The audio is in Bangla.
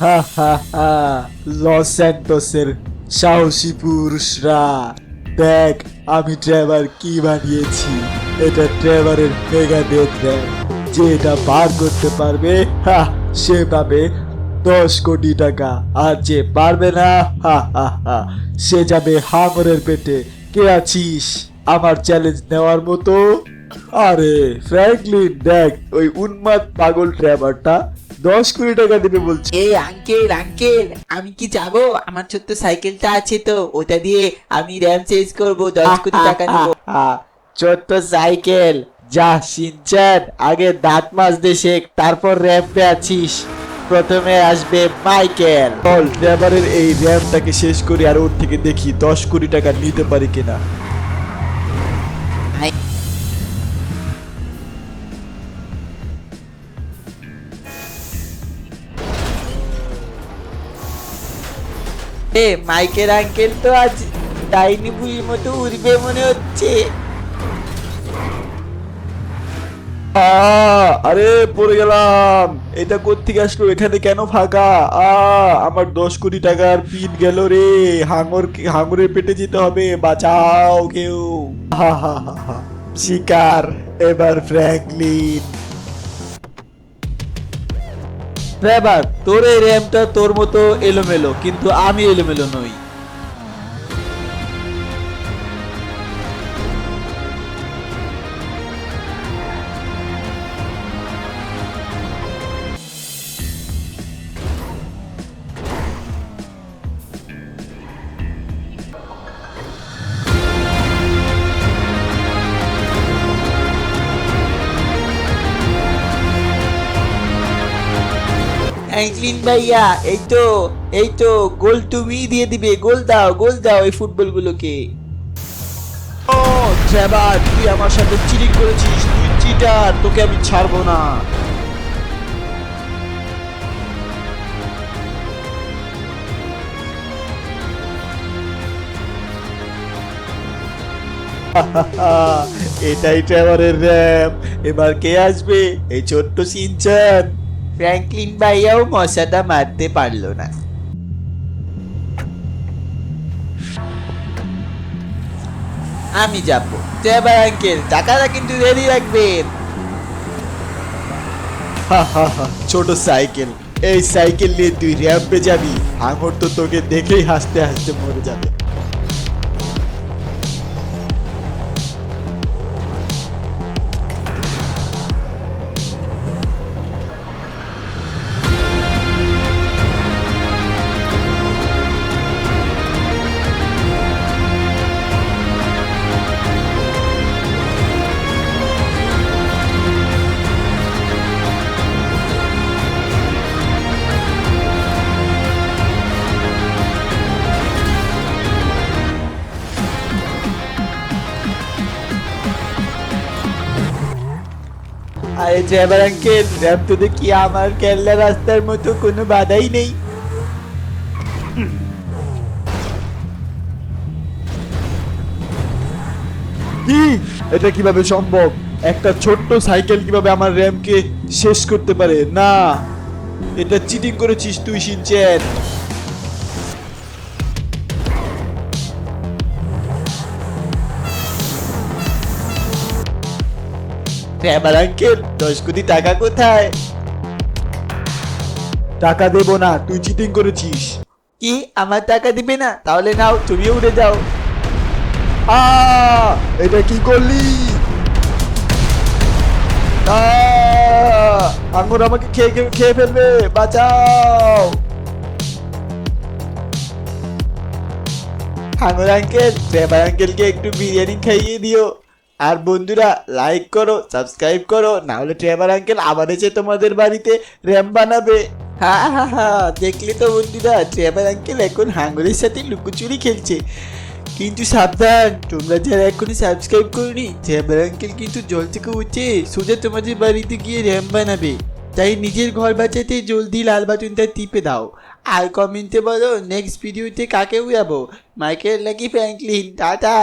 হা হা হা। লস স্যান্টোসের সাহসী পুরুষরা। দেখ, আমি ট্রেভার কি বানিয়েছি। এটা ট্রেভারের মেগা ডেথ র্যাম যে এটা পার করতে পারবে, হা, সে পাবে দশ কোটি টাকা। আর যে পারবে না, হা হা হা, সে যাবে হাঙরের পেটে। কে আছিস? আমার চ্যালেঞ্জ নেওয়ার মতো? আরে ফ্র্যাঙ্কলিন দেখ, ওই উন্মাদ পাগল ট্রেভারটা দশ কোটি টাকা দেবে বলছে। এই আঙ্কেল আঙ্কেল আমি কি যাব? আমার ছোট্ট সাইকেলটা আছে তো ওটা দিয়ে আমি র্যাম চেঞ্জ করব দশ কোটি টাকা নেব। ছোট্ট সাইকেল যা সিনচান আগে দাঁত মাজতে শেখ তারপর র্যাম্পে আছিস। প্রথমে আসবে মাইকেল। বল ড্রাইভারের এই র্যাম্পটাকে শেষ করি আর ওর থেকে দেখি দশ কোটি টাকা নিতে পারি কিনা। এ মাইকেল আঙ্কেল তো আজ ডাইনি বুড়ির মতো উড়বে মনে হচ্ছে। আরে, পড়ে গেলাম। এটা কোত্থেকে আসলো? এখানে কেন ফাঁকা? আ, আমার দশ কোটি টাকার পিন গেল রে। হাঙর, হাঙরের পেটে যেতে হবে। বাঁচাও কেউ। হা হা হা। শিকার, এবার ফ্র্যাঙ্কলিন। এবার তোর এই র্যামটা তোর মতো এলোমেলো কিন্তু আমি এলোমেলো নই। ফ্র্যাঙ্কলিন ভাইয়া, এই তো এই তো গোল তুমি দিয়ে দিবে গোল দাও গোল দাও এই ফুটবলগুলোকে। ও ট্রেভার তুই আমার সাথে চিটিং করেছিস, তুই চিটার তোকে আমি ছাড়বো না। এটাই ট্রেভারের র্যাম এবার কে আসবে? এই ছোট্ট সিনচান। ফ্র্যাঙ্কলিন ভাইয়াও মশাটা মারতে পারল না আমি যাব। ট্রেভার আঙ্কেল, টাকাটা কিন্তু রেডি রাখবেন ছোট সাইকেল। এই সাইকেল নিয়ে তুই র্যাম্পে যাবি। হাঙর তো তোকে দেখেই হাসতে হাসতে মরে যাবে। আরে ড্রাইভার আঙ্কেল তো দেখি আমার রাস্তার মতো কোনো বাধাই নেই? কি? এটা কীভাবে সম্ভব? একটা ছোট্ট সাইকেল কীভাবে আমার র্যামকে শেষ করতে পারে? না। এটা চিটিং করেছিস তুই সিনচেন ট্রাভেল আঙ্কেল দশ কোটি টাকা কোথায়? টাকা দেবো না তুই চিটিং করেছিস। কি? আমার টাকা দিবে না? তাহলে নাও তুমিও উড়ে যাও। আ এটা কি করলি? আঙ্গুর আমাকে খেয়ে খেয়ে- ফেলবে বাঁচাও। আঙ্গুর আঙ্কেল ট্রেভার আঙ্কেলকে একটু বিরিয়ানি খাইয়ে দিও। আর বন্ধুরা লাইক করো সাবস্ক্রাইব করো না হলে ট্রেভার আঙ্কেল আবার এসে তোমাদের বাড়িতে র্যাম বানাবে। হা হা হা, দেখলে তো বন্ধুরা ট্রেভার আঙ্কেল এখন হাঙ্গরের সাথে লুকোচুরি খেলছে। কিন্তু সাবধান, তোমরা যারা এখনই সাবস্ক্রাইব করনি ট্রেভার আঙ্কেল কিন্তু জল থেকে উঠে সোজা তোমাদের বাড়িতে গিয়ে র্যাম বানাবে। তাই নিজের ঘর বাঁচাতে জলদি লাল বাটনটা টিপে দাও। আর কমেন্টে বলো নেক্সট ভিডিওতে কাকে উড়াবো? মাইকেল নাকি ফ্র্যাঙ্কলিন? টাটা!